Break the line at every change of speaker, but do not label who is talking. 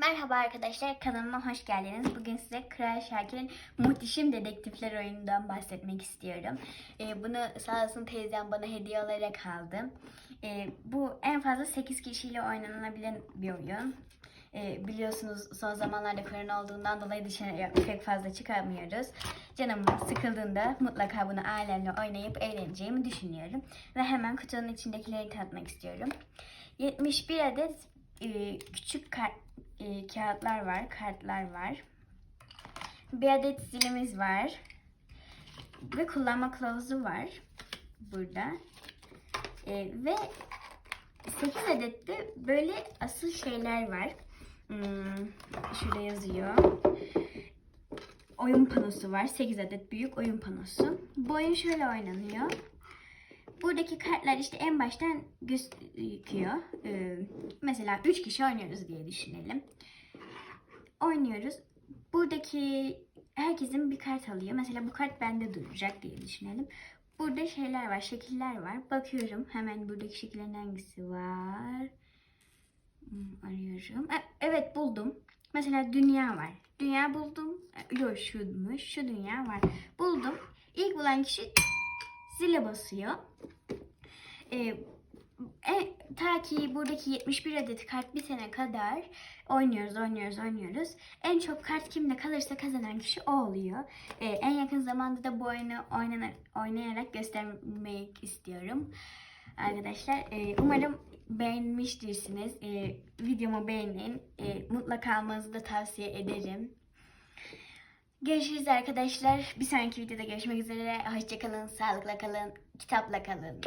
Merhaba arkadaşlar kanalıma hoş geldiniz. Bugün size Kral Şakir'in Muhteşem Dedektifler oyunundan bahsetmek istiyorum. Ee, bunu sağ olsun teyzem bana hediye olarak aldı. Ee, bu en fazla 8 kişiyle oynanabilen bir oyun. Ee, biliyorsunuz son zamanlarda korona olduğundan dolayı dışarıya pek fazla çıkamıyoruz. Canım sıkıldığında mutlaka bunu ailemle oynayıp eğleneceğimi düşünüyorum. Ve hemen kutunun içindekileri tanıtmak istiyorum. 71 adet e, küçük kart, e, kağıtlar var, kartlar var. Bir adet zilimiz var. Ve kullanma kılavuzu var burada. E, ve 8 adet de böyle asıl şeyler var. Hmm, şurada yazıyor. Oyun panosu var. 8 adet büyük oyun panosu. Bu oyun şöyle oynanıyor. Buradaki kartlar işte en baştan gözüküyor. Ee, mesela 3 kişi oynuyoruz diye düşünelim. Oynuyoruz. Buradaki herkesin bir kart alıyor. Mesela bu kart bende duracak diye düşünelim. Burada şeyler var, şekiller var. Bakıyorum hemen buradaki şekillerin hangisi var. Hmm, Arıyorum. E, Evet buldum. Mesela dünya var. Dünya buldum. Yok şuymuş. Şu dünya var. Buldum. İlk bulan kişi zile basıyor. Ee, e, ta ki buradaki 71 adet kart bitene kadar oynuyoruz, oynuyoruz, oynuyoruz. En çok kart kimde kalırsa kazanan kişi o oluyor. Ee, en yakın zamanda da bu oyunu oynana, oynayarak göstermek istiyorum. Arkadaşlar e, umarım beğenmiştirsiniz. E, videomu beğenin. E, mutlaka almanızı da tavsiye ederim. Görüşürüz arkadaşlar. Bir sonraki videoda görüşmek üzere. Hoşçakalın, sağlıkla kalın, kitapla kalın.